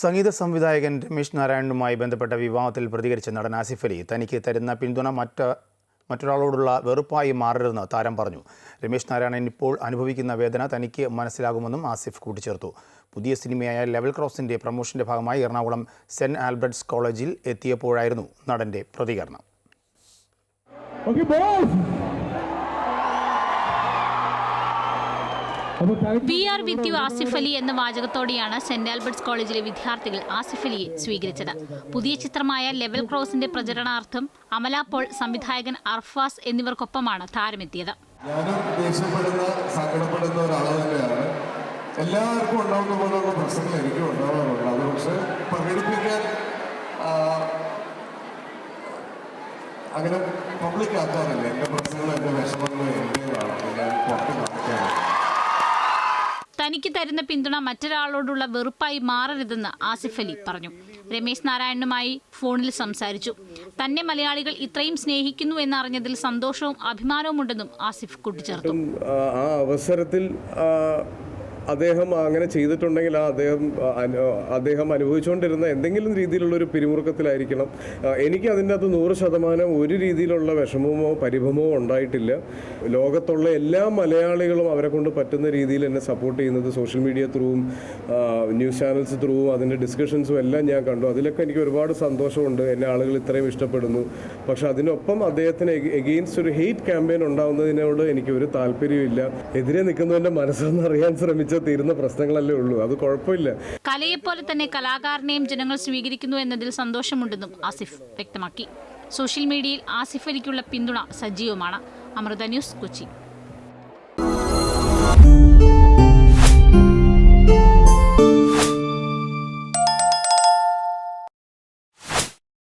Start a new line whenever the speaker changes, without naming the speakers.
സംഗീത സംവിധായകൻ രമേശ് നാരായണനുമായി ബന്ധപ്പെട്ട വിവാഹത്തിൽ പ്രതികരിച്ച നടൻ ആസിഫ് അലി തനിക്ക് തരുന്ന പിന്തുണ മറ്റ മറ്റൊരാളോടുള്ള വെറുപ്പായി മാറരുതെന്ന് താരം പറഞ്ഞു. രമേശ് നാരായണൻ ഇപ്പോൾ അനുഭവിക്കുന്ന വേദന തനിക്ക് മനസ്സിലാകുമെന്നും ആസിഫ് കൂട്ടിച്ചേർത്തു. പുതിയ സിനിമയായ ലെവൽ ക്രോസിന്റെ പ്രമോഷന്റെ ഭാഗമായി എറണാകുളം സെന്റ് ആൽബർട്ട്സ് കോളേജിൽ എത്തിയപ്പോഴായിരുന്നു നടന്റെ പ്രതികരണം.
We are with you Asif Ali എന്ന വാചകത്തോടെയാണ് സെന്റ് ആൽബർട്ട്സ് കോളേജിലെ വിദ്യാർത്ഥികൾ ആസിഫ് അലിയെ സ്വീകരിച്ചത്. പുതിയ ചിത്രമായ ലെവൽ ക്രോസിന്റെ പ്രചരണാർത്ഥം അമല പോൾ സംവിധായകൻ അർഫാസ് എന്നിവർക്കൊപ്പമാണ് താരമെത്തിയത്.
ഞാനും ദേഷ്യപ്പെടുന്ന സങ്കടപ്പെടുന്ന ഒരാൾ തന്നെയാണ്. എല്ലാവർക്കും ഉണ്ടാവുന്ന പോലുള്ള പ്രശ്നങ്ങൾ എനിക്കും ഉണ്ടാവാറുണ്ട്. അത് പക്ഷെ പ്രകടിപ്പിക്കാൻ അങ്ങനെ പബ്ലിക് ആക്കാറില്ല. എന്റെ പ്രശ്നങ്ങൾ എന്റെ വിഷമങ്ങൾ എന്റേതാണ്. ഞാൻ
തനിക്ക് തരുന്ന പിന്തുണ മറ്റൊരാളോടുള്ള വെറുപ്പായി മാറരുതെന്ന് ആസിഫ് അലി പറഞ്ഞു. രമേശ് നാരായണനുമായി ഫോണിൽ സംസാരിച്ചു. തന്നെ മലയാളികൾ ഇത്രയും സ്നേഹിക്കുന്നു എന്നറിഞ്ഞതിൽ സന്തോഷവും അഭിമാനവും ഉണ്ടെന്നും ആസിഫ് കൂട്ടിച്ചേർത്തു.
ആ അവസരത്തിൽ അദ്ദേഹം അങ്ങനെ ചെയ്തിട്ടുണ്ടെങ്കിൽ ആ അദ്ദേഹം അദ്ദേഹം അനുഭവിച്ചുകൊണ്ടിരുന്ന എന്തെങ്കിലും രീതിയിലുള്ള ഒരു പിരിമുറുക്കത്തിലായിരിക്കണം. എനിക്ക് അതിന്റെ അകത്ത് നൂറ് ശതമാനം ഒരു രീതിയിലുള്ള വിഷമമോ പരിഭമോ ഉണ്ടായിട്ടില്ല. ലോകത്തുള്ള എല്ലാ മലയാളികളും അവരെ കൊണ്ട് പറ്റുന്ന രീതിയിൽ എന്നെ സപ്പോർട്ട് ചെയ്യുന്നത് സോഷ്യൽ മീഡിയ ത്രൂവും ന്യൂസ് ചാനൽസ് ത്രൂവും അതിന്റെ ഡിസ്കഷൻസും എല്ലാം ഞാൻ കണ്ടു. അതിലൊക്കെ എനിക്ക് ഒരുപാട് സന്തോഷമുണ്ട്. എന്നെ ആളുകൾ ഇത്രയും ഇഷ്ടപ്പെടുന്നു. പക്ഷെ അതിനൊപ്പം അദ്ദേഹത്തിന് എഗെയിൻസ്റ്റ് ഒരു ഹെയ്റ്റ് ക്യാമ്പയിൻ ഉണ്ടാവുന്നതിനോട് എനിക്ക് ഒരു താല്പര്യമില്ല എതിരെ നിൽക്കുന്നവന്റെ മനസ്സെന്ന് അറിയാൻ ശ്രമിച്ചാൽ തീരുന്ന പ്രശ്നങ്ങളല്ലേ ഉള്ളൂ. അത് കുഴപ്പമില്ല.
കലയെപ്പോലെ തന്നെ കലാകാരനെയും ജനങ്ങൾ സ്വീകരിക്കുന്നു എന്നതിൽ സന്തോഷമുണ്ടെന്നും ആസിഫ് വ്യക്തമാക്കി. സോഷ്യൽ മീഡിയയിൽ ആസിഫ് അലിക്കുള്ള പിന്തുണ സജീവമാണ്. അമൃത ന്യൂസ് കൊച്ചി.